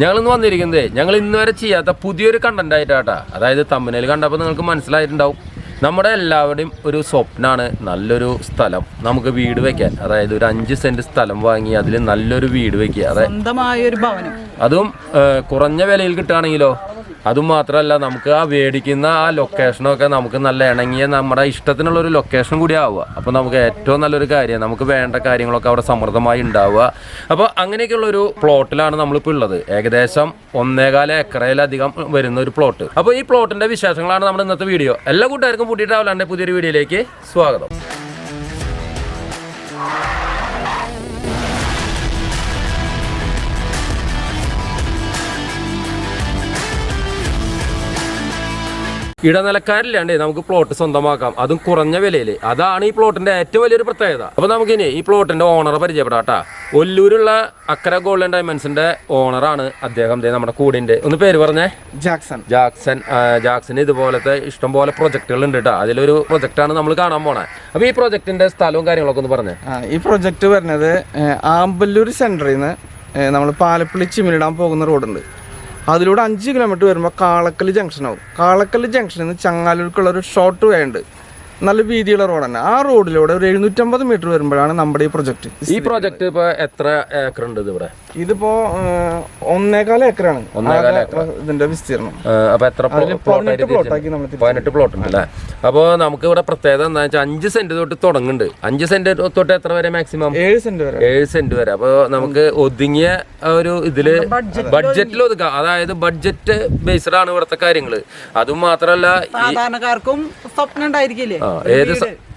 ഞങ്ങൾ ഇന്ന് വന്നിരിക്കുന്നത് ഞങ്ങൾ ഇന്ന് വരെ ചെയ്യാത്ത പുതിയൊരു കണ്ടന്റ് ആയിട്ടാട്ടാ അതായത് തമ്മിനയിൽ കണ്ടപ്പോൾ നിങ്ങൾക്ക് മനസ്സിലായിട്ടുണ്ടാവും. നമ്മുടെ എല്ലാവരുടെയും ഒരു സ്വപ്നമാണ് നല്ലൊരു സ്ഥലം നമുക്ക് വീട് വെക്കാൻ. അതായത് ഒരു അഞ്ച് സെന്റ് സ്ഥലം വാങ്ങി അതിൽ നല്ലൊരു വീട് വെക്കുക. അതെ. സ്വന്തമായ ഒരു ഭവനം. അതും കുറഞ്ഞ വിലയിൽ കിട്ടുകയാണെങ്കിലോ അതും മാത്രമല്ല നമുക്ക് ആ മേടിക്കുന്ന ആ ലൊക്കേഷനൊക്കെ നമുക്ക് നല്ല ഇണങ്ങിയ നമ്മുടെ ഇഷ്ടത്തിനുള്ള ഒരു ലൊക്കേഷൻ കൂടി ആവുക അപ്പോൾ നമുക്ക് ഏറ്റവും നല്ലൊരു കാര്യം നമുക്ക് വേണ്ട കാര്യങ്ങളൊക്കെ അവിടെ സമൃദ്ധമായി ഉണ്ടാവുക. അപ്പോൾ അങ്ങനെയൊക്കെയുള്ള ഒരു പ്ലോട്ടിലാണ് നമ്മളിപ്പോൾ ഉള്ളത്. ഏകദേശം ഒന്നേകാല ഏക്കറയിലധികം വരുന്ന ഒരു പ്ലോട്ട് അപ്പോൾ ഈ പ്ലോട്ടിന്റെ വിശേഷങ്ങളാണ് നമ്മുടെ ഇന്നത്തെ വീഡിയോ. എല്ലാ കൂട്ടുകാർക്കും ട്രാവലാന്റെ പുതിയൊരു വീഡിയോയിലേക്ക് സ്വാഗതം. ഇടനിലക്കാരില്ലാണ്ട് നമുക്ക് പ്ലോട്ട് സ്വന്തമാക്കാം. അതും കുറഞ്ഞ വിലയിൽ അതാണ് ഈ പ്ലോട്ടിന്റെ ഏറ്റവും വലിയൊരു പ്രത്യേകത. അപ്പൊ നമുക്കിനി ഈ പ്ലോട്ടിന്റെ ഓണറെ പരിചയപ്പെടാം കേട്ടാ ഒല്ലൂരുള്ള അക്കര ഗോൾഡൻ ഡയമണ്ട്സിന്റെ ഓണറാണ് അദ്ദേഹം. നമ്മുടെ കൂടിന്റെ. ഒന്ന് പേര് പറഞ്ഞേ. ജാക്സൺ. ജാക്സൺ ജാക്സൺ ഇതുപോലത്തെ ഇഷ്ടംപോലെ പ്രൊജക്ടുകൾ ഉണ്ട് കേട്ടോ അതിലൊരു പ്രൊജക്റ്റാണ് നമ്മൾ കാണാൻ പോണേ. അപ്പൊ ഈ പ്രൊജക്ടിന്റെ സ്ഥലവും കാര്യങ്ങളൊക്കെ ഒന്ന് പറഞ്ഞേ. ഈ പ്രൊജക്ട് വരുന്നത് ആമ്പല്ലൂർ സെന്ററിൽ നിന്ന് നമ്മൾ പാലപ്പള്ളി ചിമിലിടാൻ പോകുന്ന റോഡുണ്ട് അതിലൂടെ അഞ്ച് കിലോമീറ്റർ വരുമ്പോൾ കാളക്കൽ ജംഗ്ഷൻ ആവും. കാളക്കൽ ജംഗ്ഷനിൽ നിന്ന് ചങ്ങാലൂർക്കുള്ള ഒരു ഷോർട്ട് വേ ഉണ്ട്. നല്ല വീതിയുള്ള റോഡ് തന്നെ. ആ റോഡിലൂടെ ഒരു എഴുന്നൂറ്റമ്പത് മീറ്റർ വരുമ്പോഴാണ് നമ്മുടെ ഈ പ്രൊജക്ട് ഈ പ്രൊജക്ട് ഇപ്പൊ എത്ര ഏക്കർ ഉണ്ട് ഇത് ഇവിടെ ഇതിപ്പോ ഒന്നേകാൽ ഏക്കറാണ്. ഒന്നേകാൽ ആകെ ഇതിന്റെ വിസ്തീർണം. അപ്പൊ എത്ര അതിൽ ആയിട്ട് പതിനെട്ട് നമ്മൾ പതിനെട്ട് പ്ലോട്ട് ഉണ്ട് അല്ലേ? അപ്പോൾ നമുക്ക് ഇവിടെ പ്രത്യേകത എന്താ വെച്ചാൽ അഞ്ച് സെന്റ് തൊട്ട് തുടങ്ങുന്നുണ്ട്. അഞ്ച് സെന്റ് തൊട്ട് എത്ര വരെ മാക്സിമം ഏഴ് സെന്റ് വരെ. ഏഴ് സെന്റ് വരെ. അപ്പോൾ നമുക്ക് ഒതുങ്ങിയ ഒരു ഇതിൽ ബഡ്ജറ്റിൽ ഒതുക്കാം. അതായത് ബഡ്ജറ്റ് ബേസ്ഡ് ആണ് ഇവിടുത്തെ കാര്യങ്ങൾ. അതും മാത്രമല്ല ഈ സാധാരണക്കാർക്കും സ്വപ്നം ഉണ്ടായിരിക്കില്ലേ? ആ, ഏത്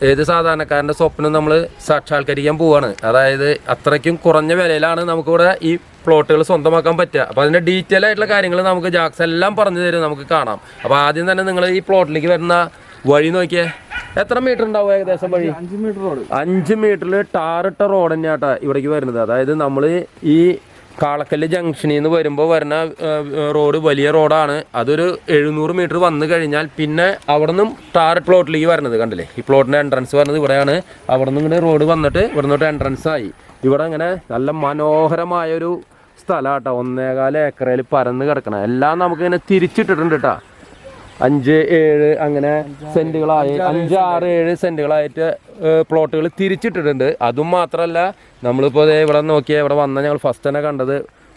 ഏത് സാധാരണക്കാരന്റെ സ്വപ്നം നമ്മൾ സാക്ഷാത്കരിക്കാൻ പോവാണ്. അതായത് അത്രയ്ക്കും കുറഞ്ഞ വിലയിലാണ് നമുക്കിവിടെ ഈ പ്ലോട്ടുകൾ സ്വന്തമാക്കാൻ പറ്റുക. അപ്പോൾ അതിന്റെ ഡീറ്റെയിൽ ആയിട്ടുള്ള കാര്യങ്ങൾ നമുക്ക് ജാക്സ് എല്ലാം പറഞ്ഞു തരും നമുക്ക് കാണാം. അപ്പോൾ ആദ്യം തന്നെ നിങ്ങൾ ഈ പ്ലോട്ടിലേക്ക് വരുന്ന വഴി നോക്കിയേ. എത്ര മീറ്റർ ഉണ്ടാവും ഏകദേശം വഴി? അഞ്ച് മീറ്റർ റോഡ് അഞ്ച് മീറ്ററിൽ ടാറിട്ട റോഡ് തന്നെയാട്ടാ ഇവിടേക്ക് വരുന്നത്. അതായത് നമ്മൾ ഈ കാളക്കല്ല് ജംഗ്ഷനിൽ നിന്ന് വരുമ്പോൾ വരുന്ന റോഡ് വലിയ റോഡാണ്. അതൊരു എഴുന്നൂറ് മീറ്റർ വന്നു കഴിഞ്ഞാൽ പിന്നെ അവിടെ നിന്നും ടാർ പ്ലോട്ടിലേക്ക് വരുന്നത് കണ്ടില്ലേ? ഈ പ്ലോട്ടിന്റെ എൻട്രൻസ് വരുന്നത് ഇവിടെയാണ്. അവിടെ നിന്ന് ഇങ്ങനെ റോഡ് വന്നിട്ട് ഇവിടെ നിന്നോട്ട് എൻട്രൻസ് ആയി. ഇവിടെ അങ്ങനെ നല്ല മനോഹരമായൊരു സ്ഥലമാട്ടോ ഒന്നേകാല ഏക്കറയിൽ പരന്ന് കിടക്കണം. എല്ലാം നമുക്കിങ്ങനെ തിരിച്ചിട്ടിട്ടുണ്ട് കേട്ടോ അഞ്ച് ഏഴ് അങ്ങനെ സെന്റുകളായി. അഞ്ച് ആറ് ഏഴ് സെന്റുകളായിട്ട് പ്ലോട്ടുകൾ തിരിച്ചിട്ടിട്ടുണ്ട്. അതും മാത്രമല്ല നമ്മളിപ്പോൾ ദേ ഇവിടെ നോക്കിയാൽ ഇവിടെ വന്ന ഞങ്ങൾ ഫസ്റ്റ് തന്നെ കണ്ടത്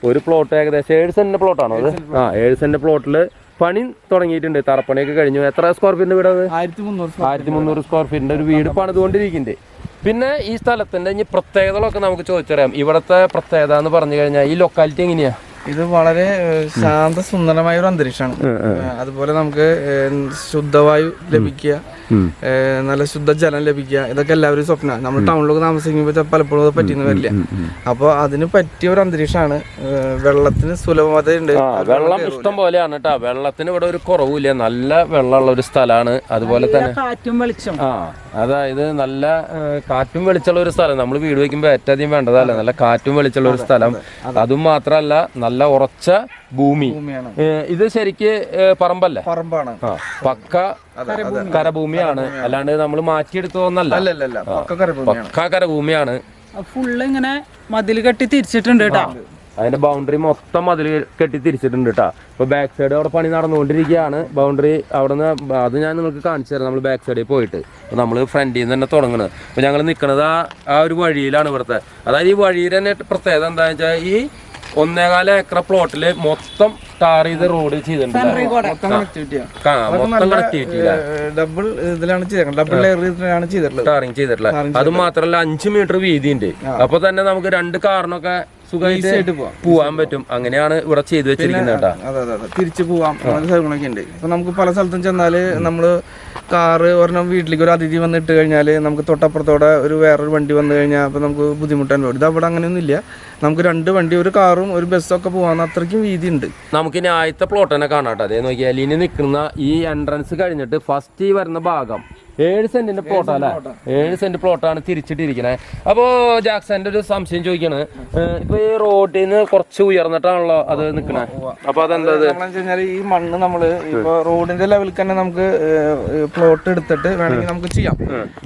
ഒരു പ്ലോട്ട് ഏകദേശം ഏഴ് സെന്റിന്റെ പ്ലോട്ടാണോ അത്? ആ ഏഴ് സെന്റ് പ്ലോട്ടിൽ പണി തുടങ്ങിയിട്ടുണ്ട്. തറപ്പണിയൊക്കെ കഴിഞ്ഞു. എത്ര സ്ക്വയർ ഫീറ്റിന്റെ വീട് അത്? ആയിരത്തി മുന്നൂറ് ആയിരത്തി മുന്നൂറ് സ്ക്വയർ ഫീറ്റിന്റെ ഒരു വീട് പണിതുകൊണ്ടിരിക്കുന്നുണ്ട്. പിന്നെ ഈ സ്ഥലത്തിന്റെ ഇനി പ്രത്യേകതകളൊക്കെ നമുക്ക് ചോദിച്ചറിയാം. ഇവിടുത്തെ പ്രത്യേകത എന്ന് പറഞ്ഞു കഴിഞ്ഞാൽ ഈ ലൊക്കാലിറ്റി എങ്ങനെയാ? ഇത് വളരെ ശാന്തസുന്ദരമായ ശാന്ത സുന്ദരമായ ഒരു അന്തരീക്ഷമാണ് അതുപോലെ നമുക്ക് ശുദ്ധവായു ലഭിക്കുക നല്ല ശുദ്ധജലം ലഭിക്കുക. ഇതൊക്കെ എല്ലാവരും സ്വപ്നമാണ് നമ്മൾ ടൗണിലൊക്കെ താമസിക്കുമ്പോൾ പലപ്പോഴും അത് പറ്റിയെന്ന് വരില്ല. അപ്പോൾ അതിന് പറ്റിയ ഒരു അന്തരീക്ഷമാണ്. വെള്ളത്തിന് സുലഭതയുണ്ട് വെള്ളം ഇഷ്ടം പോലെയാണ് കേട്ടോ വെള്ളത്തിന് ഇവിടെ ഒരു കുറവില്ല നല്ല വെള്ളമുള്ള ഒരു സ്ഥലമാണ്. അതുപോലെ തന്നെ കാറ്റും വെളിച്ചം ആ അതായത് നല്ല കാറ്റും വെളിച്ചുള്ള ഒരു സ്ഥലം. നമ്മൾ വീട് വെക്കുമ്പോൾ ഏറ്റവും അധികം വേണ്ടതല്ല? നല്ല കാറ്റും വെളിച്ചുള്ള ഒരു സ്ഥലം. അതും മാത്രമല്ല നല്ല ഉറച്ച ഭൂമി. ഭൂമിയാണ്. ഇത് ശരിക്ക് പറമ്പല്ലേ? പറമ്പാണ്. പക്ക കരഭൂമിയാണ്. അല്ലാണ്ട് നമ്മൾ മാറ്റിയെടുത്തോന്നല്ല അല്ലല്ല പക്ക കരഭൂമിയാണ്. ഫുള്ള് ഇങ്ങനെ മതിൽ കെട്ടി തിരിച്ചിട്ടുണ്ട് കേട്ടോ. അതിന്റെ ബൗണ്ടറി മൊത്തം മതിൽ കെട്ടി തിരിച്ചിട്ടുണ്ട് കേട്ടോ. ഇപ്പൊ ബാക്ക് സൈഡ് അവിടെ പണി നടന്നുകൊണ്ടിരിക്കുകയാണ്. ബൗണ്ടറി അവിടെ നിന്ന് അത് ഞാൻ നിങ്ങൾക്ക് കാണിച്ചു തരാം. നമ്മൾ ബാക്ക് സൈഡിൽ പോയിട്ട്. നമ്മൾ ഫ്രണ്ടിൽ നിന്ന് തന്നെ തുടങ്ങുന്നത്. അപ്പൊ ഞങ്ങൾ നിൽക്കുന്നത് ആ ആ ഒരു വഴിയിലാണ് ഇവിടുത്തെ. അതായത് ഈ വഴിയിൽ തന്നെ പ്രത്യേകത എന്താണെന്ന് വെച്ചാൽ ഈ ഒന്നേകാല ഏക്കർ പ്ലോട്ടിൽ മൊത്തം ടാർ ചെയ്ത് റോഡ് ഡബിൾ ഇതിലാണ് ഡബിൾ ചെയ്തിട്ടുള്ളത്. ടാറിങ് ചെയ്തിട്ടുള്ളത്. അത് മാത്രല്ല അഞ്ച് മീറ്റർ വീതി ഉണ്ട് അപ്പൊ തന്നെ നമുക്ക് രണ്ട് കാറിനൊക്കെ സുഖമായിട്ട്. പോവാൻ പറ്റും. അങ്ങനെയാണ് ഇവിടെ ചെയ്തു വെച്ചിരിക്കുന്നത് കേട്ടോ. അതെ അതെ അതെ. തിരിച്ചു പോവാം. അങ്ങനത്തെ സ്ഥലങ്ങളൊക്കെ ഉണ്ട്. ഇപ്പൊ നമുക്ക് പല സ്ഥലത്തും ചെന്നാൽ നമ്മൾ കാറ് ഒരെണ്ണം വീട്ടിലേക്ക് ഒരു അതിഥി വന്നിട്ട് കഴിഞ്ഞാൽ നമുക്ക് തൊട്ടപ്പുറത്തോടെ ഒരു വേറൊരു വണ്ടി വന്നു കഴിഞ്ഞാൽ അപ്പോൾ നമുക്ക് ബുദ്ധിമുട്ടാൻ പറ്റും ഇത് അവിടെ അങ്ങനെയൊന്നും ഇല്ല. നമുക്ക് രണ്ട് വണ്ടി ഒരു കാറും ഒരു ബസ്സും ഒക്കെ പോകാൻ അത്രയ്ക്കും വീതി ഉണ്ട്. നമുക്ക് ഇനി ആദ്യത്തെ പ്ലോട്ട് തന്നെ കാണാം കേട്ടോ. അതേ നോക്കിയാൽ ഇനി നിൽക്കുന്ന ഈ എൻട്രൻസ് കഴിഞ്ഞിട്ട് ഫസ്റ്റ് ഈ വരുന്ന ഭാഗം ഏഴ് സെന്റിന്റെ പ്ലോട്ടാ അല്ലേ? ഏഴ് സെന്റ് പ്ലോട്ടാണ് തിരിച്ചിട്ടിരിക്കുന്നത് അപ്പോ ജാക്സന്റെ ഒരു സംശയം ചോദിക്കാണ്. ഇപ്പൊ ഈ റോഡിൽ നിന്ന് കുറച്ച് ഉയർന്നിട്ടാണല്ലോ അത് നിക്കണേ? അപ്പൊ അതെന്താ? കഴിഞ്ഞാൽ ഈ മണ്ണ് നമ്മൾ ഇപ്പൊ റോഡിന്റെ ലെവലിൽ തന്നെ നമുക്ക് പ്ലോട്ട് എടുത്തിട്ട് വേണമെങ്കിൽ നമുക്ക് ചെയ്യാം.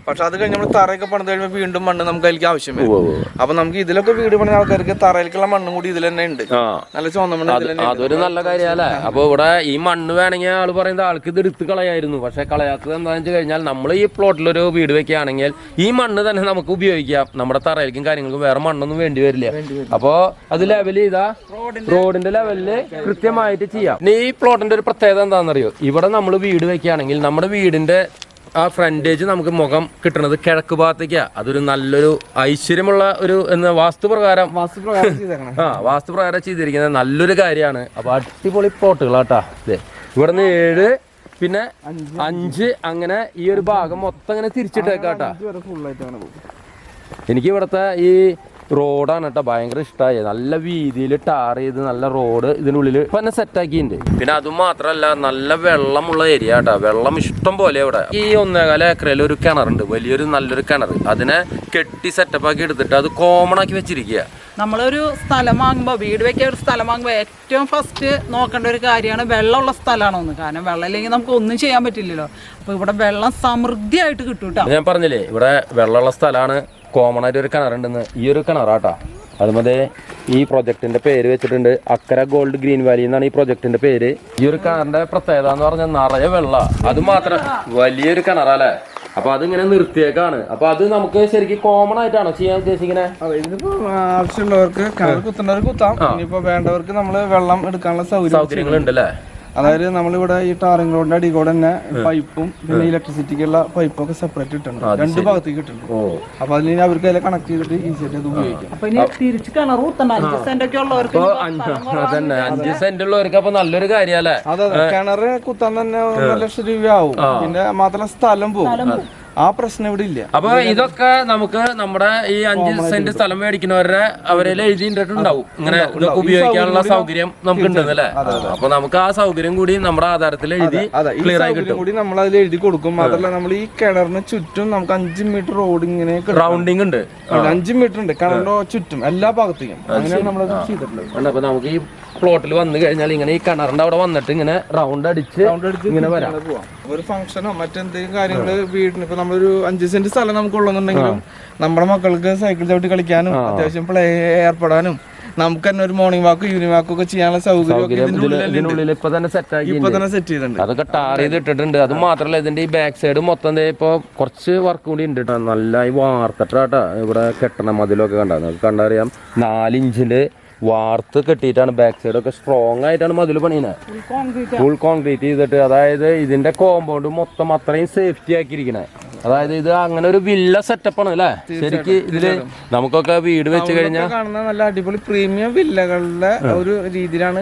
പക്ഷെ അത് കഴിഞ്ഞ് നമ്മൾ തറയൊക്കെ പണിത് കഴിയുമ്പോൾ വീണ്ടും മണ്ണ് നമുക്ക് അതിലേക്ക് ആവശ്യം വരും. അപ്പൊ നമുക്ക് ഇതിലൊക്കെ വീട് പണി ആൾക്കാർക്ക് തറയിലേക്കുള്ള മണ്ണും കൂടി ഇതിൽ തന്നെ ഉണ്ട്. നല്ല ചുവന്ന മണ്ണ് അതൊരു നല്ല കാര്യല്ലേ അപ്പൊ ഇവിടെ ഈ മണ്ണ് വേണമെങ്കിൽ ആൾ പറയുന്നത് ആൾക്ക് ഇത് എടുത്ത് കളയായിരുന്നു. പക്ഷെ കളയാത്തത് എന്താണെന്ന് വെച്ച് കഴിഞ്ഞാൽ നമ്മൾ ഈ പ്ലോട്ടിലൊരു വീട് വെക്കുകയാണെങ്കിൽ ഈ മണ്ണ് തന്നെ നമുക്ക് ഉപയോഗിക്കാം. നമ്മുടെ തറയിലേക്കും കാര്യങ്ങൾക്കും വേറെ മണ്ണൊന്നും വേണ്ടി വരില്ല. അപ്പോ അത് ലെവൽ ചെയ്താ റോഡിന്റെ ലെവലിൽ കൃത്യമായിട്ട് ചെയ്യാം. ഇനി ഈ പ്ലോട്ടിന്റെ ഒരു പ്രത്യേകത എന്താണെന്നറിയോ? ഇവിടെ നമ്മൾ വീട് വെക്കുകയാണെങ്കിൽ നമ്മുടെ വീടിന്റെ ആ ഫ്രണ്ടേജ് നമുക്ക് മുഖം കിട്ടുന്നത് കിഴക്ക് ഭാഗത്തേക്കാ. അതൊരു നല്ലൊരു ഐശ്വര്യമുള്ള ഒരു എന്താ വാസ്തുപ്രകാരം. ആ വാസ്തുപ്രകാരം ചെയ്തിരിക്കുന്നത് നല്ലൊരു കാര്യമാണ്. അപ്പൊ അടിപൊളി പ്ലോട്ടുകളാട്ടാ ഇവിടെ ഇവിടുന്ന് ഏഴ് പിന്നെ അഞ്ച് അങ്ങനെ ഈ ഒരു ഭാഗം മൊത്തം അങ്ങനെ തിരിച്ചിട്ടേക്കാട്ടാ. എനിക്ക് ഇവിടുത്തെ ഈ റോഡാണ് കേട്ടോ ഭയങ്കര ഇഷ്ടമായി നല്ല വീതിയിൽ ടാർ ചെയ്ത് നല്ല റോഡ് ഇതിനുള്ളിൽ ഇപ്പൊ തന്നെ സെറ്റ് ആക്കിയിട്ടുണ്ട്. പിന്നെ അതും മാത്രമല്ല നല്ല വെള്ളമുള്ള ഏരിയ കേട്ടോ. വെള്ളം ഇഷ്ടം പോലെ ഇവിടെ. ഈ ഒന്നേകാല ഏക്കറയിൽ ഒരു കിണറുണ്ട്. വലിയൊരു നല്ലൊരു കിണർ അതിനെ കെട്ടി സെറ്റപ്പ് ആക്കി എടുത്തിട്ട് അത് കോമൺ ആക്കി വെച്ചിരിക്കുക. നമ്മളൊരു സ്ഥലം വാങ്ങുമ്പോൾ വീട് വയ്ക്കാൻ ഒരു സ്ഥലം വാങ്ങുമ്പോൾ ഏറ്റവും ഫസ്റ്റ് നോക്കേണ്ട ഒരു കാര്യമാണ് വെള്ളമുള്ള സ്ഥലമാണോ എന്ന് കാരണം വെള്ളം ഇല്ലെങ്കിൽ നമുക്ക് ഒന്നും ചെയ്യാൻ പറ്റില്ലല്ലോ. അപ്പോൾ ഇവിടെ വെള്ളം സമൃദ്ധിയായിട്ട് കിട്ടും ഞാൻ പറഞ്ഞില്ലേ ഇവിടെ വെള്ളമുള്ള സ്ഥലമാണ് കോമൺ ആയിട്ട് ഒരു കിണറുണ്ടെന്ന്. ഈ ഒരു കിണറാട്ടാ. അതുമതേ ഈ പ്രൊജക്ടിന്റെ പേര് വെച്ചിട്ടുണ്ട് അക്കര ഗോൾഡ് ഗ്രീൻ വാലി എന്നാണ് ഈ പ്രൊജക്ടിന്റെ പേര്. ഈ ഒരു കിണറിന്റെ പ്രത്യേകത എന്ന് പറഞ്ഞാൽ നിറയെ വെള്ള. അത് മാത്രം വലിയൊരു കിണറല്ലേ അപ്പൊ അതിങ്ങനെ നിർത്തിയേക്കാണ്. അപ്പൊ അത് നമുക്ക് ശരിക്കും കോമൺ ആയിട്ടാണോ ചെയ്യാൻ ഉദ്ദേശിക്കുന്നത് ഇതിപ്പോ ആവശ്യമുള്ളവർക്ക് കിണർ കുത്തുന്നവർക്ക് കുത്താം. ഇനിയിപ്പോ വേണ്ടവർക്ക് നമ്മൾ വെള്ളം എടുക്കാനുള്ള സൗകര്യം സൗകര്യങ്ങൾ ഉണ്ടല്ലേ അതായത് നമ്മളിവിടെ ഈ ടാറിംഗ് റോഡിന്റെ അടി കൂടെ തന്നെ പൈപ്പും പിന്നെ ഇലക്ട്രിസിറ്റിക്കുള്ള പൈപ്പും ഒക്കെ സെപ്പറേറ്റ് ഇട്ടുണ്ട് രണ്ട് ഭാഗത്തേക്ക് കിട്ടുന്നുണ്ട് അപ്പൊ അതിന് ഇനി അവർക്ക് അതിൽ കണക്ട് ചെയ്തിട്ട് ഈസി ആയിട്ട് അത് ഉപയോഗിക്കാം. ഇനി തിരിച്ച് കിണർ കുത്തണ്ട അഞ്ച് സെന്റ് ഉള്ളവർക്ക് അപ്പൊ നല്ലൊരു കാര്യല്ലേ? അതെ കിണറ് കുത്താൻ തന്നെ ഒന്നര ലക്ഷം രൂപയാവും. പിന്നെ മാത്രം സ്ഥലം പോകും ആ പ്രശ്നം ഇവിടെ ഇല്ല. അപ്പൊ ഇതൊക്കെ നമുക്ക് നമ്മുടെ ഈ അഞ്ച് സെന്റ് സ്ഥലം മേടിക്കുന്നവരുടെ അവരെ എഴുതിയിട്ടുണ്ടാവും. ഇങ്ങനെ ഇതൊക്കെ ഉപയോഗിക്കാനുള്ള സൗകര്യം നമുക്ക് ഉണ്ടെന്നല്ലേ? അപ്പൊ നമുക്ക് ആ സൗകര്യം കൂടി നമ്മുടെ ആധാരത്തിൽ എഴുതി ക്ലിയർ ആയി കിട്ടും. കൂടി നമ്മൾ അതിൽ എഴുതി കൊടുക്കും. മാത്രമല്ല നമ്മൾ ഈ കിണറിന് ചുറ്റും നമുക്ക് അഞ്ച് മീറ്റർ റോഡ് ഇങ്ങനെ. റൗണ്ടിങ് ഉണ്ട്. അഞ്ച് മീറ്റർ ഉണ്ട്. കിണറിന്റെ ചുറ്റും എല്ലാ ഭാഗത്തേക്കും. അങ്ങനെയാണ് നമ്മളത് ചെയ്തിട്ടുള്ളത്. അപ്പൊ നമുക്ക് ഈ പ്ലോട്ടിൽ വന്നു കഴിഞ്ഞാൽ ഇങ്ങനെ ഈ കിണറിന്റെ അവിടെ വന്നിട്ട് ഇങ്ങനെ റൗണ്ട് അടിച്ച് ഇങ്ങനെ വരാം. ഒരു ഫംഗ്ഷനോ മറ്റെന്തെങ്കിലും കാര്യങ്ങൾ വീടിന് ഇപ്പൊ നമ്മളൊരു അഞ്ച് സെന്റ് സ്ഥലം നമുക്ക് ഉള്ളതെന്നുണ്ടെങ്കിലും നമ്മുടെ മക്കൾക്ക് സൈക്കിൾ ചവിട്ടി കളിക്കാനും അത്യാവശ്യം പ്ലേ ഏർപ്പെടാനും നമുക്ക് തന്നെ ഒരു മോർണിംഗ് വാക്ക് ഈവനിങ് വാക്ക് ഒക്കെ ചെയ്യാനുള്ള സൗകര്യം ഇപ്പൊ തന്നെ സെറ്റ് ചെയ്തിട്ടുണ്ട്. അതൊക്കെ ടാർ ചെയ്ത് ഇട്ടിട്ടുണ്ട് അത് മാത്രല്ല ഇതിന്റെ ഈ ബാക്ക് സൈഡ് മൊത്തം ഇപ്പൊ കുറച്ച് വർക്ക് കൂടി ഉണ്ട് കേട്ടോ നല്ല ഈ വാർത്തിട്ടാട്ടാ ഇവിടെ കെട്ടണ മതിലൊക്കെ കണ്ടാ? നിങ്ങൾക്ക് കണ്ടറിയാം. നാലിഞ്ചിൽ വാർത്ത് കെട്ടിയിട്ടാണ് ബാക്ക് സൈഡ് ഒക്കെ സ്ട്രോങ് ആയിട്ടാണ് മതിൽ പണിയുന്നത് ഫുൾ കോൺക്രീറ്റ് ചെയ്തിട്ട് അതായത് ഇതിന്റെ കോമ്പൗണ്ട് മൊത്തം അത്രയും സേഫ്റ്റി ആക്കിയിരിക്കണേ. അതായത് ഇത് അങ്ങനെ ഒരു വില്ല സെറ്റപ്പ് ആണ് അല്ലേ? ശരിക്ക് ഇതിൽ നമുക്കൊക്കെ വീട് വെച്ച് കഴിഞ്ഞാൽ കാണുന്ന നല്ല അടിപൊളി പ്രീമിയം വില്ലകളുടെ ഒരു രീതിയിലാണ്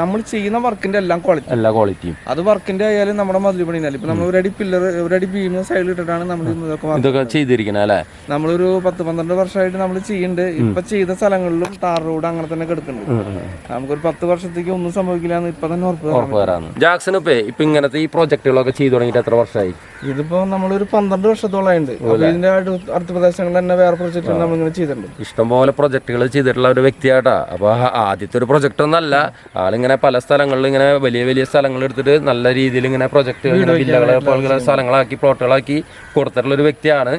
നമ്മൾ ചെയ്യുന്ന വർക്കിന്റെ എല്ലാം ക്വാളിറ്റി എല്ലാ ക്വാളിറ്റിയും അത് വർക്കിന്റെ ആയാലും നമ്മുടെ മതിൽ പണിയില്ല ഇപ്പൊ നമ്മൾ ഒരടി പില്ലർ ഒരടി ബീം സൈഡിൽ ഇട്ടിട്ടാണ് നമ്മൾ ഇതൊക്കെ ചെയ്തിരിക്കുന്നത് ഇതൊക്കെ ചെയ്തിരിക്കണേ അല്ലേ? നമ്മളൊരു പത്ത് പന്ത്രണ്ട് വർഷമായിട്ട് നമ്മൾ ചെയ്യുന്നുണ്ട്. ഇപ്പൊ ചെയ്ത സ്ഥലങ്ങളിലും ടാർ റോഡ് അങ്ങനെ തന്നെ കിടക്കുന്നുണ്ട് നമുക്കൊരു പത്ത് വർഷത്തേക്ക് ഒന്നും സംഭവിക്കില്ല എന്ന് ഇപ്പൊ തന്നെ ഉറപ്പ് ജാക്സൺ ഇപ്പേ ഇപ്പൊ ഇങ്ങനത്തെ ഈ പ്രോജക്റ്റുകളൊക്കെ ചെയ്തു തുടങ്ങിയിട്ട് എത്ര വർഷമായി? ഇതിപ്പോ നമ്മളൊരു പന്ത്രണ്ട് വർഷത്തോളമായിട്ടുണ്ട് ഇതിന്റെ അടുത്ത പ്രദേശങ്ങളിൽ തന്നെ വേറെ പ്രൊജക്ട് നമ്മളിങ്ങനെ ചെയ്തിട്ടുണ്ട്. ഇഷ്ടംപോലെ പ്രൊജക്ടുകൾ ചെയ്തിട്ടുള്ള ഒരു വ്യക്തിയാട്ടാ. അപ്പൊ ആദ്യത്തെ ഒരു പ്രൊജക്ട് ഒന്നല്ല ആളിങ്ങനെ പല സ്ഥലങ്ങളിൽ ഇങ്ങനെ വലിയ വലിയ സ്ഥലങ്ങൾ എടുത്തിട്ട് നല്ല രീതിയിൽ ഇങ്ങനെ വില്ലകളെ പോലുള്ള സ്ഥലങ്ങളാക്കി പ്ലോട്ടുകളാക്കി കൊടുത്തിട്ടുള്ള ഒരു വ്യക്തിയാണ്.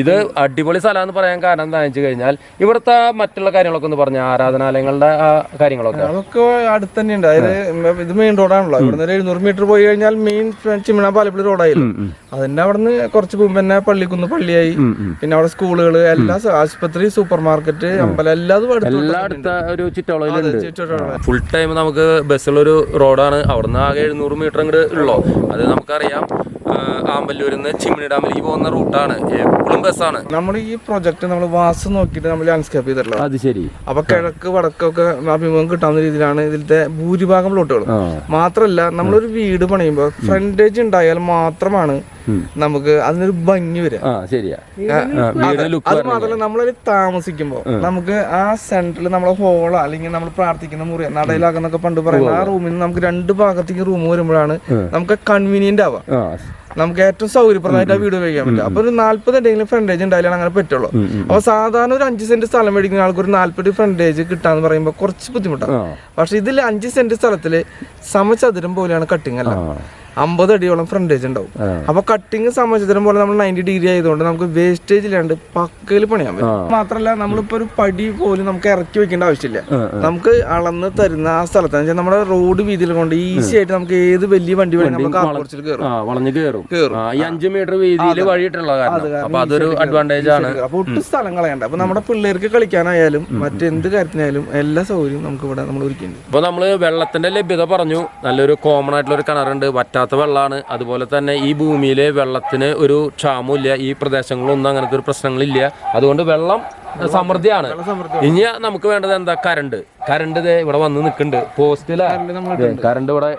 ഇത് അടിപൊളി സ്ഥലമാണെന്ന് പറയാൻ കാരണം എന്താണെന്ന് വെച്ച് കഴിഞ്ഞാൽ ഇവിടുത്തെ മറ്റുള്ള കാര്യങ്ങളൊക്കെ ഒന്ന് പറഞ്ഞ ആരാധനാലയങ്ങളുടെ ആ കാര്യങ്ങളൊക്കെ. അതൊക്കെ അടുത്ത് തന്നെയുണ്ട്. അതായത് ഇത് മെയിൻ റോഡാണല്ലോ ഇവിടുന്ന് ഒരു എഴുന്നൂറ് മീറ്റർ പോയി കഴിഞ്ഞാൽ മെയിൻ ചിമ്മണ പാലപ്പള്ളി റോഡായിരുന്നു അതിന്റെ അവിടുന്ന് കുറച്ച് മുമ്പ് തന്നെ പള്ളിക്കുന്ന് പള്ളിയായി. പിന്നെ അവിടെ സ്കൂളുകൾ എല്ലാ ആശുപത്രി സൂപ്പർ മാർക്കറ്റ് അമ്പലം എല്ലാതും എല്ലാ അടുത്ത ഒരു ഫുൾ ടൈം നമുക്ക് ബസ്സുള്ളൊരു റോഡാണ് അവിടുന്ന് ആകെ എഴുന്നൂറ് മീറ്റർ അങ്ങോട്ട് ഉള്ളൂ? അത് നമുക്കറിയാം. ആ, ആമ്പല്ലൂരിൽ നിന്ന് ചിമ്മിണി ഡാമിലേക്ക് പോകുന്ന റൂട്ടാണ്. എപ്പോഴും ബസ്സാണ്. നമ്മൾ ഈ പ്രൊജക്ട് നമ്മൾ വാസ് നോക്കിയിട്ട് നമ്മൾ ലാൻഡ്സ്കേപ്പ് ചെയ്തിട്ടുള്ളത്. അത് ശരി. അപ്പൊ കിഴക്ക് വടക്കൊക്കെ അഭിമുഖം കിട്ടാവുന്ന രീതിയിലാണ് ഇതിലത്തെ ഭൂരിഭാഗം പ്ലോട്ടുകൾ മാത്രമല്ല മാത്രല്ല നമ്മളൊരു വീട് പണിയുമ്പോൾ ഫ്രണ്ടേജ് ഉണ്ടായാൽ മാത്രമാണ് നമുക്ക് അതിനൊരു ഭംഗി വരിക. ആ ശരിയാ. അത് മാത്രമല്ല നമ്മളൊരു താമസിക്കുമ്പോ നമുക്ക് ആ സെന്ററിൽ നമ്മളെ ഹോളോ അല്ലെങ്കിൽ നമ്മൾ പ്രാർത്ഥിക്കുന്ന മുറി നടയിലാക്കുന്നൊക്കെ പണ്ട് പറയുന്ന ആ റൂമിൽ നിന്ന് നമുക്ക് രണ്ട് ഭാഗത്തേക്ക് റൂം വരുമ്പോഴാണ് നമുക്ക് കൺവീനിയന്റ് ആവുക. നമുക്ക് ഏറ്റവും സൗകര്യപ്രദമായിട്ട് ആ വീട് ഉപയോഗിക്കാൻ പറ്റും അപ്പൊ ഒരു നാല്പത് എന്തെങ്കിലും ഫ്രണ്ടേജ് ഉണ്ടായാലും അങ്ങനെ പറ്റുള്ളൂ. അപ്പൊ സാധാരണ ഒരു അഞ്ച് സെന്റ് സ്ഥലം മേടിക്കുന്ന ആൾക്ക് ഒരു നാല്പത് ഫ്രണ്ടേജ് കിട്ടാന്ന് പറയുമ്പോൾ കുറച്ച് ബുദ്ധിമുട്ടാണ് പക്ഷെ ഇതിൽ അഞ്ച് സെന്റ് സ്ഥലത്തിൽ സമചതുരം പോലെയാണ് കട്ടിങ് അല്ല അമ്പത് അടിയോളം ഫ്രണ്ടേജ് ഉണ്ടാവും. അപ്പൊ കട്ടിങ് സംബന്ധിച്ചിടത്തോളം പോലെ നമ്മൾ നയന്റി ഡിഗ്രി ആയതുകൊണ്ട് നമുക്ക് വേസ്റ്റേജ് ഇല്ലാണ്ട് പക്കയിൽ പണിയാൻ പറ്റും. മാത്രല്ല നമ്മളിപ്പോ ഒരു പടി പോലും നമുക്ക് ഇറക്കി വെക്കേണ്ട ആവശ്യമില്ല. നമുക്ക് അളന്ന് തരുന്ന ആ സ്ഥലത്ത് നമ്മുടെ റോഡ് വീതിയിൽ കൊണ്ട് ഈസി ആയിട്ട് നമുക്ക് ഏത് വലിയ വണ്ടി വേണമെങ്കിലും കയറും. ഈ അഞ്ചു മീറ്റർ വീതിയിൽ വഴിയിട്ടുള്ള കാരണം. അപ്പൊ അതൊരു അഡ്വാന്റേജ് ആണ്. അപ്പൊ ഒട്ടും സ്ഥലം കളയണ്ട. അപ്പൊ നമ്മുടെ പിള്ളേർക്ക് കളിക്കാനായാലും മറ്റെന്ത് കാര്യത്തിനായാലും എല്ലാ സൗകര്യവും നമുക്ക് ഇവിടെ നമ്മൾ ഒരുക്കിയിട്ടുണ്ട്. ഇപ്പൊ നമ്മൾ വെള്ളത്തിന്റെ ലഭ്യത പറഞ്ഞു. നല്ലൊരു കോമൺ ആയിട്ടുള്ള ഒരു കിണറുണ്ട്. വറ്റാത്ത വെള്ളമാണ് അതുപോലെ തന്നെ ഈ ഭൂമിയിലെ വെള്ളത്തിന് ഒരു ക്ഷാമമില്ല ഈ പ്രദേശങ്ങളൊന്നും അങ്ങനത്തെ ഒരു പ്രശ്നങ്ങളില്ല. അതുകൊണ്ട് വെള്ളം സമൃദ്ധിയാണ്. ഇനി നമുക്ക് വേണ്ടത് എന്താ? കറണ്ട് കറണ്ട് ഇവിടെ വന്ന് നിൽക്കുന്നുണ്ട്. പോസ്റ്റിലെ കറണ്ട് ഇവിടെ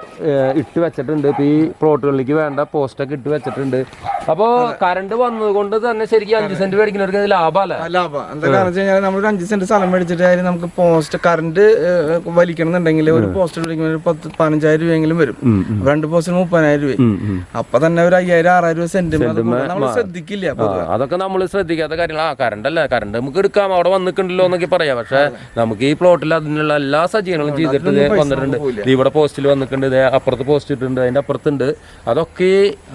ഇട്ട് വെച്ചിട്ടുണ്ട്. ഇപ്പൊ ഈ പ്ലോട്ടുകളിലേക്ക് വേണ്ട പോസ്റ്റൊക്കെ ഇട്ട് വെച്ചിട്ടുണ്ട്. അപ്പോ കറണ്ട് വന്നതുകൊണ്ട് തന്നെ ശരിക്കും അഞ്ച് സെന്റ് മേടിക്കുന്നവർക്ക് ലാഭമല്ല ലാഭം. എന്താ കാരണം വെച്ച് കഴിഞ്ഞാൽ നമ്മൾ ഒരു അഞ്ച് സെന്റ് സ്ഥലം മേടിച്ചിട്ട് നമുക്ക് പോസ്റ്റ് കറണ്ട് വലിക്കണം എന്നുണ്ടെങ്കിൽ ഒരു പോസ്റ്റ് വിളിക്കുമ്പോൾ ഒരു പത്ത് പതിനഞ്ചായിരം രൂപയെങ്കിലും വരും. രണ്ട് പോസ്റ്റിന് മുപ്പതിനായിരം രൂപ അപ്പൊ തന്നെ ഒരു അയ്യായിരം ആറായിരം രൂപ സെന്റ് നമ്മൾ ശ്രദ്ധിക്കില്ല അതൊക്കെ നമ്മൾ ശ്രദ്ധിക്കാത്ത കാര്യങ്ങൾ ആ കറണ്ട് അല്ല കറണ്ട് നമുക്ക് എടുക്കാം അവിടെ വന്നിട്ടുണ്ടല്ലോ എന്നൊക്കെ പറയാം. പക്ഷെ നമുക്ക് ഈ പ്ലോട്ടിൽ അതിനുള്ള എല്ലാ സജ്ജീകരണങ്ങളും ചെയ്തിട്ട് വന്നിട്ടുണ്ട്. ഇവിടെ പോസ്റ്റിൽ വന്നിട്ടുണ്ട് അപ്പുറത്ത് പോസ്റ്റ് ഇട്ടിട്ടുണ്ട് അതിന്റെ അപ്പുറത്തുണ്ട്. അതൊക്കെ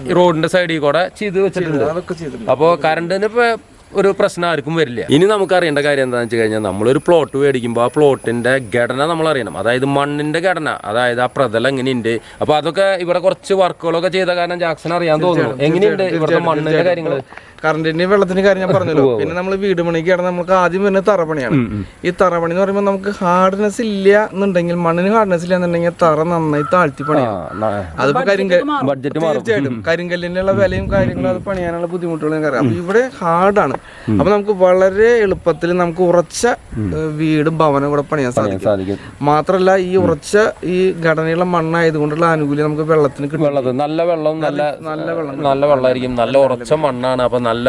ഈ റോഡിന്റെ സൈഡിൽ കൂടെ ചെയ്ത് വെച്ചിട്ടുണ്ട്. അപ്പോൾ കറണ്ടിന് ഇപ്പൊ ഒരു പ്രശ്നം ആർക്കും വരില്ല. ഇനി നമുക്ക് അറിയേണ്ട കാര്യം എന്താണെന്ന് വെച്ച് കഴിഞ്ഞാൽ നമ്മളൊരു പ്ലോട്ട് മേടിക്കുമ്പോൾ ആ പ്ലോട്ടിന്റെ ഘടന നമ്മൾ അറിയണം. അതായത് മണ്ണിന്റെ ഘടന അതായത് ആ പ്രതലം എങ്ങനെയുണ്ട്. അപ്പൊ അതൊക്കെ ഇവിടെ കുറച്ച് വർക്കുകളൊക്കെ ചെയ്ത കാരണം ജാക്സൺ അറിയാൻ തോന്നുന്നു. എങ്ങനെയുണ്ട് ഇവിടുത്തെ മണ്ണിന്റെ കാര്യങ്ങൾ കറണ്ടിന്റെ വെള്ളത്തിന്റെ കാര്യം ഞാൻ പറഞ്ഞല്ലോ. പിന്നെ നമ്മൾ വീട് പണിക്ക് കിടന്ന് നമുക്ക് ആദ്യം വരുന്നത് തറപണിയാണ് ഈ തറപണി എന്ന് പറയുമ്പോൾ നമുക്ക് ഹാർഡ്നെസ് ഇല്ല എന്നുണ്ടെങ്കിൽ മണ്ണിന് ഹാർഡ്നെസ് ഇല്ല എന്നുണ്ടെങ്കിൽ തറ നന്നായി താഴ്ത്തി പണിയാണ് അതിപ്പോ കരിങ്ക ബഡ്ജറ്റ് മാറും. തീർച്ചയായിട്ടും. കരിങ്കല്ലിനുള്ള വിലയും കാര്യങ്ങളും അത് പണിയാനുള്ള ബുദ്ധിമുട്ടുകളും കാര്യം അപ്പൊ ഇവിടെ ഹാർഡാണ് അപ്പൊ നമുക്ക് വളരെ എളുപ്പത്തിൽ നമുക്ക് ഉറച്ച വീടും ഭവനം കൂടെ പണിയാൻ സാധിക്കും. സാധിക്കും. മാത്രല്ല ഈ ഉറച്ച ഈ ഘടനയുള്ള മണ്ണായതുകൊണ്ടുള്ള ആനുകൂല്യം നമുക്ക് വെള്ളത്തിന് കിട്ടും. നല്ല വെള്ളം നല്ല നല്ല വെള്ളം നല്ല വെള്ളമായിരിക്കും. നല്ല ഉറച്ച മണ്ണാണ്. അപ്പൊ നല്ല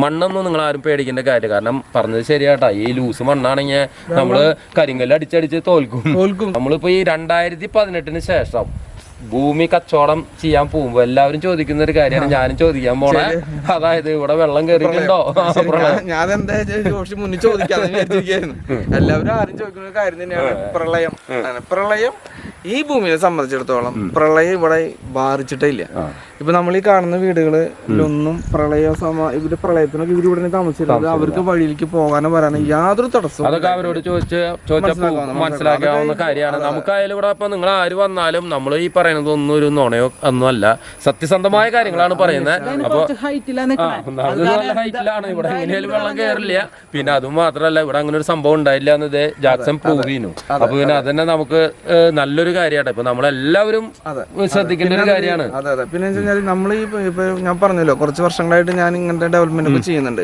മണ്ണൊന്നും നിങ്ങൾ ആരും പേടിക്കേണ്ട കാര്യം കാരണം പറഞ്ഞത് ശരിയാട്ടാ. ഈ ലൂസ് മണ്ണാണെങ്കിൽ നമ്മൾ കരിങ്കല്ല് അടിച്ചടിച്ച് തോൽക്കും. തോൽക്കും. നമ്മളിപ്പോ ഈ രണ്ടായിരത്തി പതിനെട്ടിന് ശേഷം ഭൂമി കച്ചവടം ചെയ്യാൻ പോകുമ്പോ എല്ലാവരും ചോദിക്കുന്ന ഒരു കാര്യമാണ്. ഞാനും ചോദിക്കാൻ പോണേ. അതായത് ഇവിടെ വെള്ളം കയറിയിട്ടുണ്ടോ? ഞാൻ- എന്താ ജോഷി മുന്നിൽ ചോദിക്കാതെ വിചാരിച്ചിരിക്കുകയായിരുന്നു എല്ലാവരും ആരും ചോദിക്കുന്ന ഒരു കാര്യം തന്നെയാണ് പ്രളയം. പ്രളയം ഈ ഭൂമിയെ സംബന്ധിച്ചിടത്തോളം പ്രളയം ഇവിടെ ബാധിച്ചിട്ടേ ഇല്ല. ഇപ്പൊ നമ്മൾ ഈ കാണുന്ന വീടുകളിലൊന്നും പ്രളയ സമ ഇവർ പ്രളയത്തിനൊക്കെ ഇവർ ഇവിടെ താമസിച്ചിരുന്നത്. അവർക്ക് വഴിയിലേക്ക് പോകാനോ വരാനോ യാതൊരു തടസ്സവും അതൊക്കെ അവരോട് ചോദിച്ച് മനസ്സിലാക്കാവുന്ന കാര്യമാണ്. നമുക്കായാലും ഇവിടെ ഇപ്പൊ നിങ്ങൾ ആര് വന്നാലും നമ്മൾ ഈ പറയുന്നത് ഒന്നും ഒരു നുണയോ ഒന്നും അല്ല സത്യസന്ധമായ കാര്യങ്ങളാണ് പറയുന്നത്. അപ്പൊ ഹൈറ്റിലാണ് നല്ല ഇവിടെ എങ്ങനെയാലും വെള്ളം കയറില്ല പിന്നെ അതും മാത്രല്ല ഇവിടെ അങ്ങനെ ഒരു സംഭവം ഉണ്ടായില്ല എന്നത് ജാക്സൺ പ്രൂവ് ചെയ്യുന്നു അപ്പൊ പിന്നെ അതന്നെ നമുക്ക് നല്ലൊരു കാര്യമാണ് ഇപ്പൊ നമ്മളെല്ലാവരും ശ്രദ്ധിക്കേണ്ട ഒരു കാര്യമാണ്. അതെ അതെ. പിന്നെ കഴിഞ്ഞാൽ നമ്മൾ ഈ ഇപ്പൊ- ഞാൻ പറഞ്ഞല്ലോ കുറച്ച് വർഷങ്ങളായിട്ട് ഞാൻ ഇങ്ങനത്തെ ഡെവലപ്മെന്റ് ഒക്കെ ചെയ്യുന്നുണ്ട്.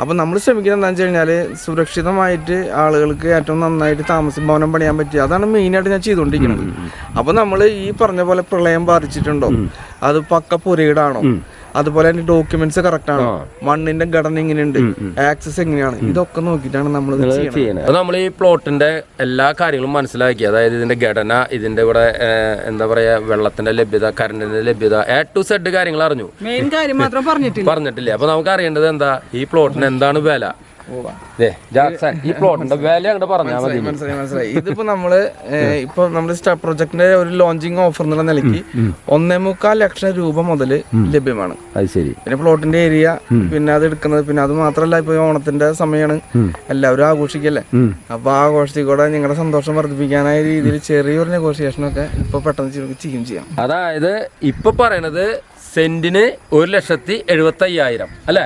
അപ്പൊ നമ്മൾ ശ്രമിക്കുന്നത് എന്താണെന്ന് വെച്ച് കഴിഞ്ഞാൽ സുരക്ഷിതമായിട്ട് ആളുകൾക്ക് ഏറ്റവും നന്നായിട്ട് താമസം ഭവനം പണിയാൻ പറ്റുക. അതാണ് മെയിൻ ആയിട്ട് ഞാൻ ചെയ്തുകൊണ്ടിരിക്കുന്നത്. അപ്പൊ നമ്മൾ ഈ പറഞ്ഞ പോലെ പ്രളയം ബാധിച്ചിട്ടുണ്ടോ? അത് പക്ക പുരയിടാണോ? അതുപോലെ തന്നെ ഡോക്യുമെന്റ്സ് കറക്റ്റ് ആണ്. മണ്ണിന്റെ ഘടന എങ്ങനെയുണ്ട് ആക്സസ് എങ്ങനെയാണ്? ഇതൊക്കെ നോക്കിയിട്ടാണ് നമ്മൾ ചെയ്യുന്നത് നമ്മൾ ഈ പ്ലോട്ടിന്റെ എല്ലാ കാര്യങ്ങളും മനസ്സിലാക്കി. അതായത് ഇതിന്റെ ഘടന ഇതിന്റെ ഇവിടെ എന്താ പറയാ വെള്ളത്തിന്റെ ലഭ്യത കറണ്ടിന്റെ ലഭ്യത എ ടു സെഡ് കാര്യങ്ങൾ അറിഞ്ഞു. മെയിൻ കാര്യം മാത്രം പറഞ്ഞിട്ടില്ല. പറഞ്ഞിട്ടില്ല. അപ്പൊ നമുക്ക് അറിയേണ്ടത് എന്താ? ഈ പ്ലോട്ടിന് എന്താണ് വില? ജാക്സൺ ഈ പ്ലോട്ടിന്റെ വില അങ്ങോട്ട് പറഞ്ഞാൽ മതി. മനസ്സിലായി മനസ്സിലായി. ഇതിപ്പോ നമ്മൾ ഇപ്പൊ നമ്മുടെ സ്റ്റാർ പ്രൊജക്ടിന്റെ ഒരു ലോഞ്ചിങ് ഓഫർ എന്നുള്ള നിലയ്ക്ക് ഒന്നേ മുക്കാൽ ലക്ഷം രൂപ മുതൽ ലഭ്യമാണ്. അത് ശരി. പിന്നെ പ്ലോട്ടിന്റെ ഏരിയ പിന്നെ അത് എടുക്കുന്നത് പിന്നെ അത് മാത്രല്ല ഇപ്പൊ ഓണത്തിന്റെ സമയമാണ് എല്ലാവരും ആഘോഷിക്കല്ലേ? അപ്പൊ ആ ആഘോഷത്തിൽ കൂടെ നിങ്ങളുടെ സന്തോഷം വർദ്ധിപ്പിക്കാനായ രീതിയിൽ ചെറിയൊരു നെഗോഷിയേഷനൊക്കെ ഇപ്പൊ പെട്ടെന്ന് ചെയ്യാം. അതായത് ഇപ്പൊ പറയണത് സെന്റിന് ഒരു ലക്ഷത്തി എഴുപത്തി അയ്യായിരം അല്ലെ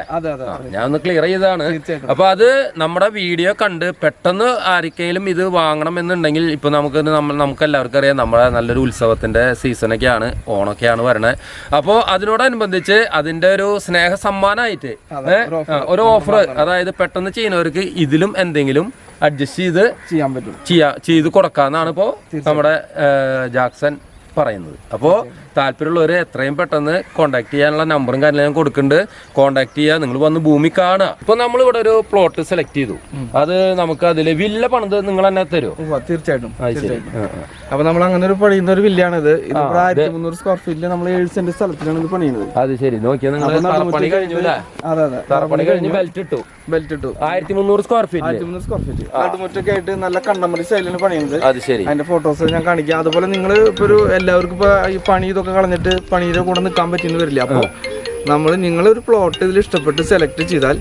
ഞാൻ ഒന്ന് ക്ലിയർ ചെയ്താണ് അപ്പൊ അത് നമ്മുടെ വീഡിയോ കണ്ട് പെട്ടെന്ന് ആർക്കെങ്കിലും ഇത് വാങ്ങണം എന്നുണ്ടെങ്കിൽ ഇപ്പൊ നമുക്ക് നമുക്ക് എല്ലാവർക്കും അറിയാം നമ്മുടെ നല്ലൊരു ഉത്സവത്തിന്റെ സീസണൊക്കെയാണ് ഓണൊക്കെയാണ് വരണത് അപ്പോൾ അതിനോടനുബന്ധിച്ച് അതിന്റെ ഒരു സ്നേഹ സമ്മാനമായിട്ട് ഒരു ഓഫർ അതായത് പെട്ടെന്ന് ചെയ്യുന്നവർക്ക് ഇതിലും എന്തെങ്കിലും അഡ്ജസ്റ്റ് ചെയ്ത് ചെയ്യാൻ പറ്റും. ചെയ്യാ ചെയ്ത് കൊടുക്കാന്നാണ് ഇപ്പോ നമ്മുടെ ജാക്സൺ പറയുന്നത്. അപ്പോൾ താല്പര്യമുള്ളവർ എത്രയും പെട്ടെന്ന് കോൺടാക്ട് ചെയ്യാനുള്ള നമ്പറും കാര്യങ്ങളും ഞാൻ കൊടുക്കുന്നുണ്ട്. കോൺടാക്ട് ചെയ്യുക നിങ്ങൾ വന്ന് ഭൂമി കാണുക. ഇപ്പൊ നമ്മൾ ഇവിടെ ഒരു പ്ലോട്ട് സെലക്ട് ചെയ്തു. അത് നമുക്ക് അതിൽ വില്ല പണിത് നിങ്ങൾ തന്നെ തരുമോ തീർച്ചയായിട്ടും. അപ്പൊ നമ്മൾ അങ്ങനെ ഒരു പണിയുന്ന ഒരു വില്ലയാണിത്. ഇത് ആയിരത്തി മുന്നൂറ് സ്ക്വയർ ഫീറ്റിൽ നമ്മൾ ഏഴ് സെന്റ് സ്ഥലത്തിലാണ് ഇത് പണിയുന്നത്. അത് ശരി. നോക്കിയാൽ നിങ്ങൾ പണി കഴിഞ്ഞു അതെ അതെ പണി കഴിഞ്ഞ് ബെൽറ്റ് ഇട്ടു. ബെൽറ്റ് ഇട്ടു. ആയിരത്തി മുന്നൂറ് സ്ക്വയർ ഫീറ്റ് ആയിരത്തി മുന്നൂറ് സ്ക്വയർ ഫീറ്റ് ആട്ടുമുറ്റൊക്കെ ആയിട്ട് നല്ല കണ്ടമറി സ്റ്റൈലിന് പണിയുന്നത്. അത് ശരി. അതിന്റെ ഫോട്ടോസ് ഞാൻ കാണിക്കാം. അതുപോലെ നിങ്ങൾ ഇപ്പൊ ഒരു എല്ലാവർക്കും ഇപ്പൊ ഈ പണി ഇതൊക്കെ കളഞ്ഞിട്ട് പണിയുടെ കൂടെ നിൽക്കാൻ പറ്റിയെന്ന് വരില്ല. അപ്പോൾ നമ്മൾ നിങ്ങളൊരു പ്ലോട്ട് ഇതിൽ ഇഷ്ടപ്പെട്ട് സെലക്ട് ചെയ്താൽ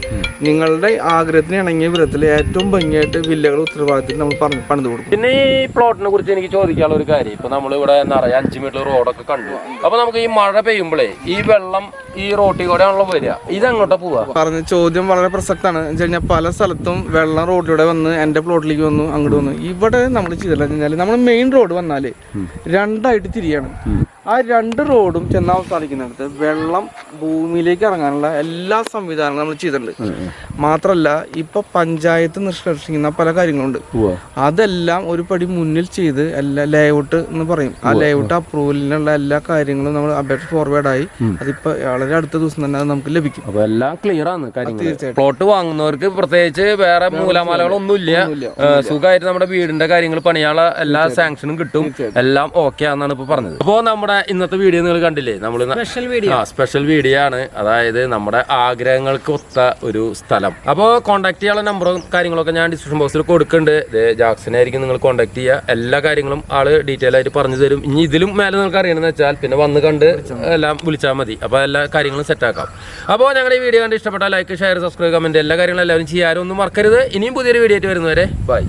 നിങ്ങളുടെ ആഗ്രഹത്തിന് ഇണങ്ങിയ വിധത്തിൽ ഏറ്റവും ഭംഗിയായിട്ട് വില്ലകൾ ഉത്തരവാദിത്തത്തിൽ നമ്മൾ പറഞ്ഞു പണിത് കൊടുക്കും. പിന്നെ ഈ പ്ലോട്ടിനെ കുറിച്ച് എനിക്ക് ചോദിക്കാനുള്ള ഒരു കാര്യം. ഇപ്പൊ നമ്മൾ ഇവിടെ നിറയെ അഞ്ച് മീറ്റർ റോഡൊക്കെ കണ്ടു. അപ്പൊ നമുക്ക് ഈ മഴ പെയ്യുമ്പോഴേ ഈ വെള്ളം ഈ റോട്ടിൽ കൂടെ ആണല്ലോ വരിക. ഇത് എങ്ങോട്ടാ പോവാ? പറഞ്ഞ ചോദ്യം വളരെ പ്രസക്താണ്. എന്ന് വെച്ച് കഴിഞ്ഞാൽ പല സ്ഥലത്തും വെള്ളം റോഡിലൂടെ വന്ന് എന്റെ പ്ലോട്ടിലേക്ക് വന്നു അങ്ങോട്ട് വന്നു. ഇവിടെ നമ്മൾ ചെയ്തില്ല. കഴിഞ്ഞാൽ നമ്മൾ മെയിൻ റോഡ് വന്നാൽ രണ്ടായിട്ട് തിരിയാണ്. ആ രണ്ട് റോഡും ചെന്ന് അവസാനിക്കുന്നിടത്ത് വെള്ളം ഭൂമിയിലേക്ക് ഇറങ്ങാനുള്ള എല്ലാ സംവിധാനങ്ങളും നമ്മൾ ചെയ്തിട്ടുണ്ട്. മാത്രമല്ല ഇപ്പൊ പഞ്ചായത്ത് നിഷ്കർഷിക്കുന്ന പല കാര്യങ്ങളുണ്ട്. അതെല്ലാം ഒരു പടി മുന്നിൽ ചെയ്ത് എല്ലാ ലേഔട്ട് എന്ന് പറയും. ആ ലേഔട്ട് അപ്രൂവലിനുള്ള എല്ലാ കാര്യങ്ങളും നമ്മൾ അപേക്ഷ ഫോർവേഡായി അതിപ്പോ വളരെ അടുത്ത ദിവസം തന്നെ അത് നമുക്ക് ലഭിക്കും. അപ്പൊ എല്ലാം ക്ലിയർ ആണ് തീർച്ചയായിട്ടും. പ്ലോട്ട് വാങ്ങുന്നവർക്ക് പ്രത്യേകിച്ച് വേറെ മൂലമാലകളൊന്നുമില്ല. സുഖമായിട്ട് നമ്മുടെ വീടിന്റെ കാര്യങ്ങൾ പണിയാനുള്ള എല്ലാ സാങ്ഷനും കിട്ടും. എല്ലാം ഓക്കെ ആണെന്നാണ് ഇപ്പൊ പറഞ്ഞത്. അപ്പോൾ നമ്മുടെ ഇന്നത്തെ വീഡിയോ നിങ്ങൾ കണ്ടില്ലേ? നമ്മൾ സ്പെഷ്യൽ വീഡിയോ ആ സ്പെഷ്യൽ വീഡിയോ ആണ്. അതായത് നമ്മുടെ ആഗ്രഹങ്ങൾക്ക് ഒത്ത ഒരു സ്ഥലം. അപ്പോൾ കോൺടാക്ട് ചെയ്യാനുള്ള നമ്പറും കാര്യങ്ങളൊക്കെ ഞാൻ ഡിസ്ക്രിപ്ഷൻ ബോക്സിൽ കൊടുക്കുന്നുണ്ട്. ജാക്സനെ ആയിരിക്കും നിങ്ങൾ കോൺടാക്ട് ചെയ്യുക. എല്ലാ കാര്യങ്ങളും ആൾ ഡീറ്റെയിൽ ആയിട്ട് പറഞ്ഞു തരും. ഇനി ഇതിലും മേലെ നിങ്ങൾക്ക് അറിയണമെന്ന് വെച്ചാൽ പിന്നെ വന്ന് കണ്ട് എല്ലാം വിളിച്ചാൽ മതി. അപ്പോൾ എല്ലാ കാര്യങ്ങളും സെറ്റ് ആക്കാം. അപ്പോൾ ഞങ്ങളുടെ ഈ വീഡിയോ കണ്ട് ഇഷ്ടപ്പെട്ട ലൈക്ക് ഷെയർ സബ്സ്ക്രൈബ് കമന്റ് എല്ലാ കാര്യങ്ങളും എല്ലാവരും ചെയ്യാനും ഒന്നും മറക്കരുത്. ഇനിയും പുതിയൊരു വീഡിയോ ആയിട്ട് വരുന്നവരെ ബൈ